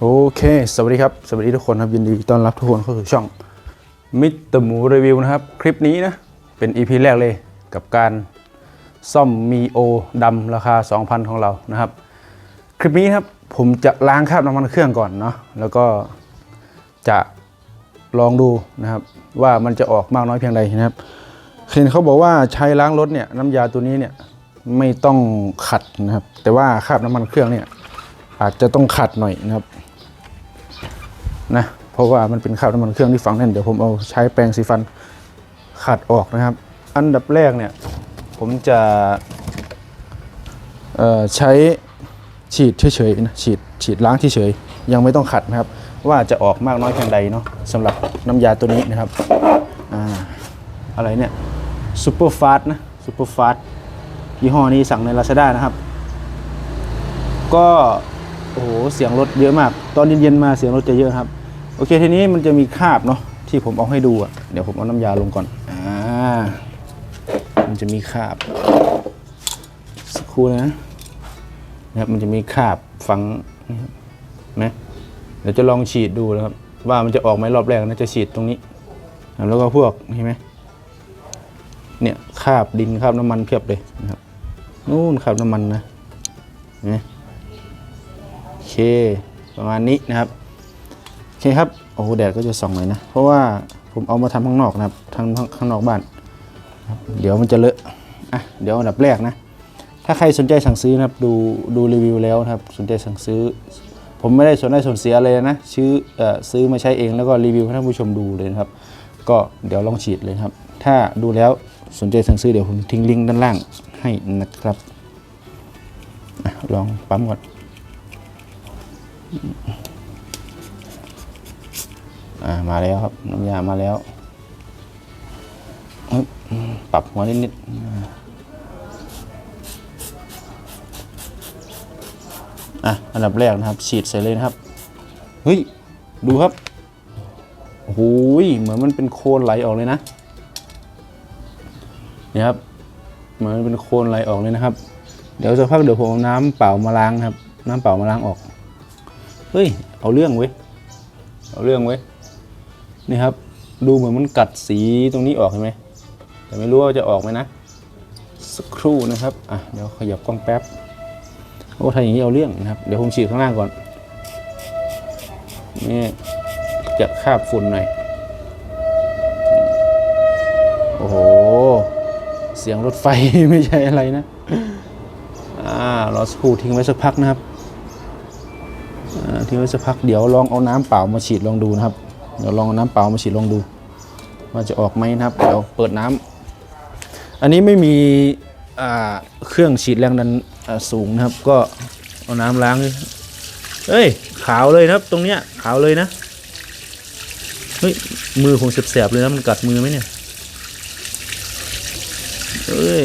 โอเค สวัสดีครับ สวัสดีทุกคนครับ ยินดีต้อนรับทุกคนเข้าสู่ช่องมิตรหมูรีวิวนะครับ คลิปนี้นะ เป็น EP แรกเลยกับการซ่อมมีโอดำราคา 2,000 ของเรานะครับ คลิปนี้ครับผมจะล้างคราบน้ำมันเครื่องก่อนเนาะแล้วก็จะลองดูนะครับ ว่ามันจะออกมากน้อยเพียงใดนะครับเห็นเขาบอกว่าใช้ล้างรถเนี่ยน้ำยาตัวนี้เนี่ยไม่ต้องขัดนะครับ แต่ว่าคราบน้ำมันเครื่องเนี่ยอาจจะต้องขัดหน่อยนะครับ นะเพราะว่ามันเป็นคราบน้ำมันเครื่องที่ฝังแน่นเดี๋ยวผมเอาใช้แปรงสีฟันขัดออกนะครับ อันดับแรกเนี่ยผมจะใช้ฉีดเฉยๆนะฉีดฉีดล้างเฉยๆยังไม่ต้องขัดนะครับ ว่าจะออกมากน้อยเพียงใดเนาะสำหรับน้ำยาตัวนี้นะครับออะไรเนี่ยซูเปอร์ฟาสนะซูเปอร์ฟาสยี่ห้อนี้สั่งใน Lazada นะครับ ก็ โอ้โห เสียงรถเยอะมาก ตอนเย็นๆมาเสียงรถจะเยอะครับ โอเคทีนี้มันจะมีคราบเนาะที่ผมเอาให้ดูอะเดี๋ยวผมเอาน้ำยาลงก่อนอ่ามันจะมีคราบสักครู่นะนะครับมันจะมีคราบฝังนะครับนะเดี๋ยวจะลองฉีดดูนะครับ ว่ามันจะออกไหมรอบแรกนะจะฉีดตรงนี้ แล้วก็พวกเห็นไหมเนี่ยคราบดินคราบน้ำมันเพียบเลยนะครับนู่นคราบน้ำมันนะเห็นไหมโอเค ประมาณนี้นะครับโอเคครับโอ้โหแดดก็จะส่องหน่อยนะ เพราะว่าผมเอามาทำข้างนอกนะครับทางข้างนอกบ้าน เดี๋ยวมันจะเลอะอะเดี๋ยวอันดับแรกนะ ถ้าใครสนใจสั่งซื้อนะครับดูดูรีวิวแล้วนะครับ สนใจสั่งซื้อ ผมไม่ได้สนได้สนเสียเลยนะซื้อเอ่อซื้อมาใช้เองแล้วก็รีวิวให้ท่านผู้ชมดูเลยนะครับ ก็เดี๋ยวลองฉีดเลยครับ ถ้าดูแล้วสนใจสั่งซื้อเดี๋ยวผมทิ้งลิงก์ด้านล่างให้นะครับลองปั๊มก่อน อ่ามาแล้วครับน้ำยามาแล้ว ปรับหัวนิดนิดอะอันดับแรกนะครับ ฉีดใส่เลยนะครับ เฮ้ย ดูครับโอ้โหยเหมือนมันเป็นโคลนไหลออกเลยนะนี่ครับเหมือนเป็นโคลนไหลออกเลยนะครับ เดี๋ยวสักพักเดี๋ยวผมเอาน้ำเปล่ามาล้างครับ น้ำเปล่ามาล้างออก เฮ้ย เอาเรื่องเว้ย เอาเรื่องเว้ย นี่ครับ ดูเหมือนมันกัดสีตรงนี้ออกเห็นไหม แต่ไม่รู้ว่าจะออกไหมนะ สักครู่นะครับ อะ เดี๋ยวขยับกล้องแป๊บ โอ้ถ้าอย่างนี้เอาเรื่องนะครับ เดี๋ยวผมฉีดข้างล่างก่อน นี่จะคาบฝุ่นหน่อย โอ้โห เสียงรถไฟไม่ใช่อะไรนะ อ่ารอสักครู่ทิ้งไว้สักพักนะครับ ทิ้งไว้สักพักเดี๋ยวลองเอาน้ำเปล่ามาฉีดลองดูนะครับ เดี๋ยวลองเอาน้ำเปล่ามาฉีดลองดูว่าจะออกไหมนะครับ เดี๋ยวเปิดน้ำอันนี้ไม่มีเครื่องฉีดแรงดันสูงนะครับ ก็เอาน้ำล้างเลยเอ้ยขาวเลยนะครับ ตรงเนี้ยขาวเลยนะเฮ้ยมือผมแสบๆเลยนะมันกัดมือไหมเนี่ยเอ้ย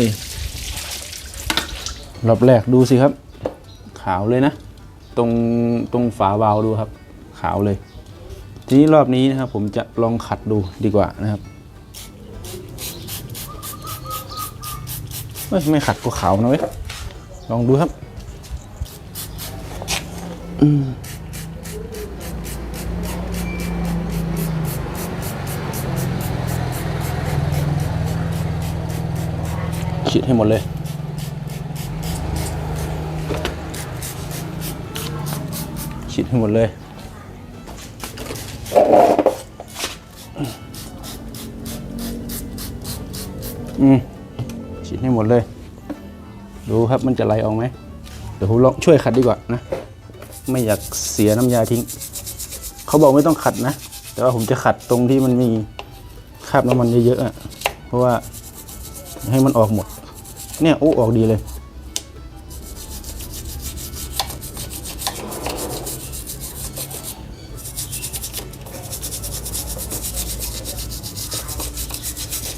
รอบแรกดูสิครับ ขาวเลยนะ ตรงตรงฝาวาล์วดูครับ ขาวเลย ทีนี้รอบนี้นะครับ ผมจะลองขัดดูดีกว่านะครับเฮ้ยไม่ขัดก็ขาวนะเว้ยลองดูครับอืมฉีดให้หมดเลย ฉีด ให้หมดเลย อืมฉีดให้หมดเลย ดูครับมันจะไหลออกไหม เดี๋ยวผมลองช่วยขัดดีกว่านะ ไม่อยากเสียน้ำยาทิ้ง เขาบอกไม่ต้องขัดนะ แต่ว่าผมจะขัดตรงที่มันมีคราบน้ำมันเยอะๆอะเพราะว่าให้มันออกหมด เนี่ยโอ้ออกดีเลย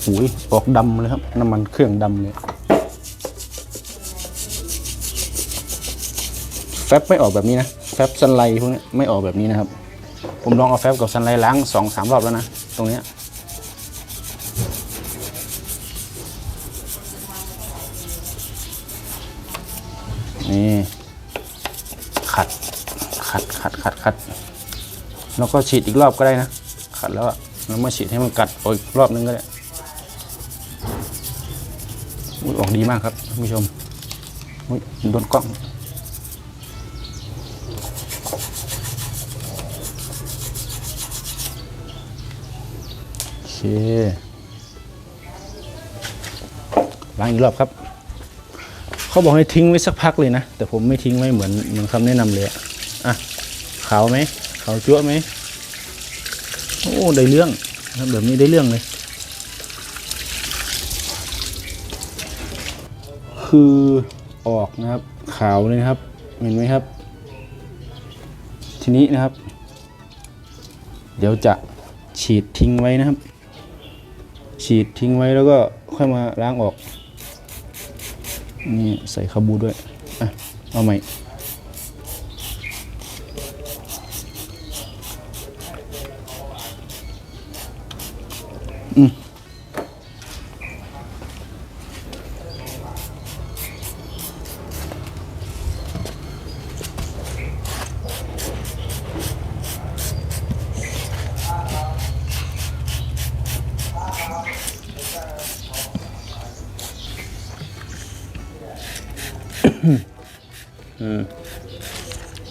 หุยออกดำเลยครับ น้ำมันเครื่องดำเลย แฟบไม่ออกแบบนี้นะ แฟบซันไลพวกนี้ไม่ออกแบบนี้นะครับ ผมลองเอาแฟบกับซันไลล้างสองสามรอบแล้วนะ ตรงนี้นี่ขัดขัดขัดขัดขัดแล้วก็ฉีดอีกรอบก็ได้นะ ขัดแล้วอะแล้วมาฉีดให้มันกัดอีกรอบนึงก็ได้ ดีมากครับท่านผู้ชมโดนกล้องโอเคล้างอีกรอบครับ เขาบอกให้ทิ้งไว้สักพักเลยนะ แต่ผมไม่ทิ้งไว้เหมือนเหมือนคำแนะนำเลยอะอะขาวไหมขาวจั๊วไหมโอ้ได้เรื่องแบบนี้ได้เรื่องเลย คือออกนะครับขาวเลยนะครับ เห็นไหมครับ ทีนี้นะครับ เดี๋ยวจะฉีดทิ้งไว้นะครับ ฉีดทิ้งไว้แล้วก็ค่อยมาล้างออกนี่ใส่คาบูด้วยอะเอาใหม่อืม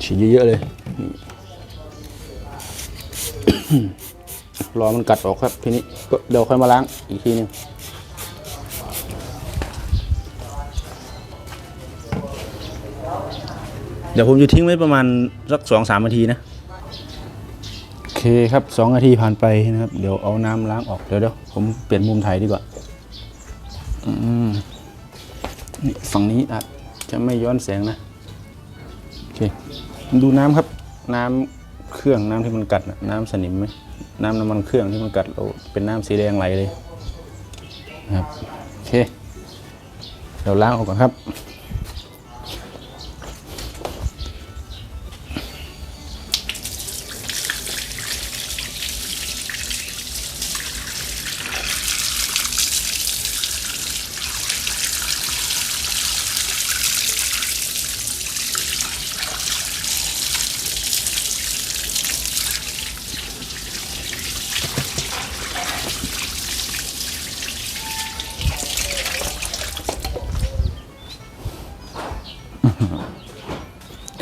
ฉีดเยอะๆเลย รอมันกัดออกครับทีนี้ก็เดี๋ยวค่อยมาล้างอีกทีนึงเดี๋ยวผมจะทิ้งไว้ประมาณสักสองสามนาทีนะ โอเคครับสองนาทีผ่านไปนะครับ เดี๋ยวเอาน้ำล้างออก เดี๋ยวเดี๋ยวผมเปลี่ยนมุมถ่ายดีกว่า อืม นี่ฝั่งนี้อา จะไม่ย้อนแสงนะโอเคดูน้ำครับ น้ำเครื่องน้ำที่มันกัดน่ะน้ำสนิมไหมน้ำน้ำมันเครื่องที่มันกัดเราเป็นน้ำสีแดงไหลเลยครับโอเคเดี๋ยวล้างออกก่อนครับ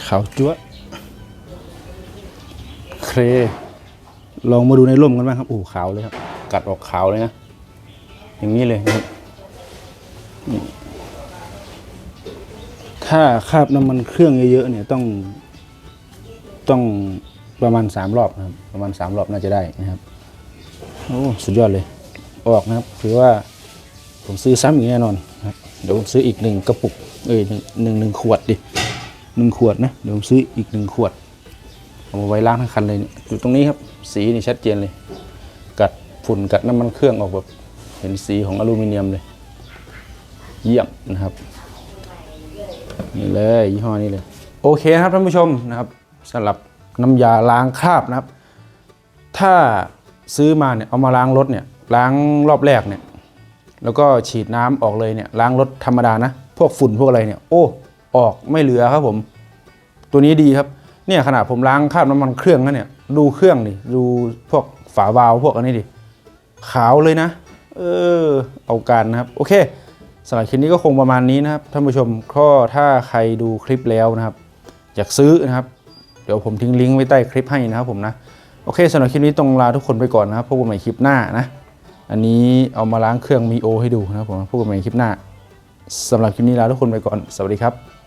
ขาวจั๊วะเคร ลองมาดูในร่มกันบ้างครับโอ้ขาวเลยครับ กัดออกขาวเลยนะ อย่างนี้เลยนะครับถ้าคาบน้ำมันเครื่องเยอะๆเนี่ยต้องต้องประมาณสามรอบนะครับ ประมาณสามรอบน่าจะได้นะครับโอ้สุดยอดเลย ออกนะครับถือว่าผมซื้อซ้ำอีกแน่นอนครับเดี๋ยวผมซื้ออีกหนึ่งกระปุกเอ้ยหนึ่งหนึ่งขวดดิ หนึ่งขวดนะเดี๋ยวผมซื้ออีกหนึ่งขวด เอามาไว้ล้างทั้งคันเลยเนี่อยู่ตรงนี้ครับสีนี่ชัดเจนเลย กัดฝุ่นกัดน้ำมันเครื่องออกแบบเห็นสีของอลูมิเนียมเลย เยี่ยมนะครับนี่เลยยี่ห้อนี้เลย โอเคครับท่านผู้ชมนะครับสำหรับน้ำยาล้างคราบนะครับ ถ้าซื้อมาเนี่ยเอามาล้างรถเนี่ยล้างรอบแรกเนี่ยแล้วก็ฉีดน้ำออกเลยเนี่ยล้างรถธรรมดานะ พวกฝุ่นพวกอะไรเนี่ย โอ้ ออกไม่เหลือครับผม ตัวนี้ดีครับเนี่ยขนาดผมล้างคราบน้ำมันเครื่องแล้วเนี่ยดูเครื่องดิดูพวกฝาวาล์วพวกอันนี้ดิขาวเลยนะ เออเอาการนะครับโอเคสำหรับคลิปนี้ก็คงประมาณนี้นะครับท่านผู้ชมก็ถ้าใครดูคลิปแล้วนะครับ อยากซื้อนะครับ เดี๋ยวผมทิ้งลิงก์ไว้ใต้คลิปให้นะครับผมนะโอเคสำหรับคลิปนี้ต้องลาทุกคนไปก่อนนะครับพบกันใหม่คลิปหน้านะ อันนี้เอามาล้างเครื่องมีโอให้ดูนะครับผมพบกันใหม่คลิปหน้าสำหรับคลิปนี้ลาทุกคนไปก่อนสวัสดีครับ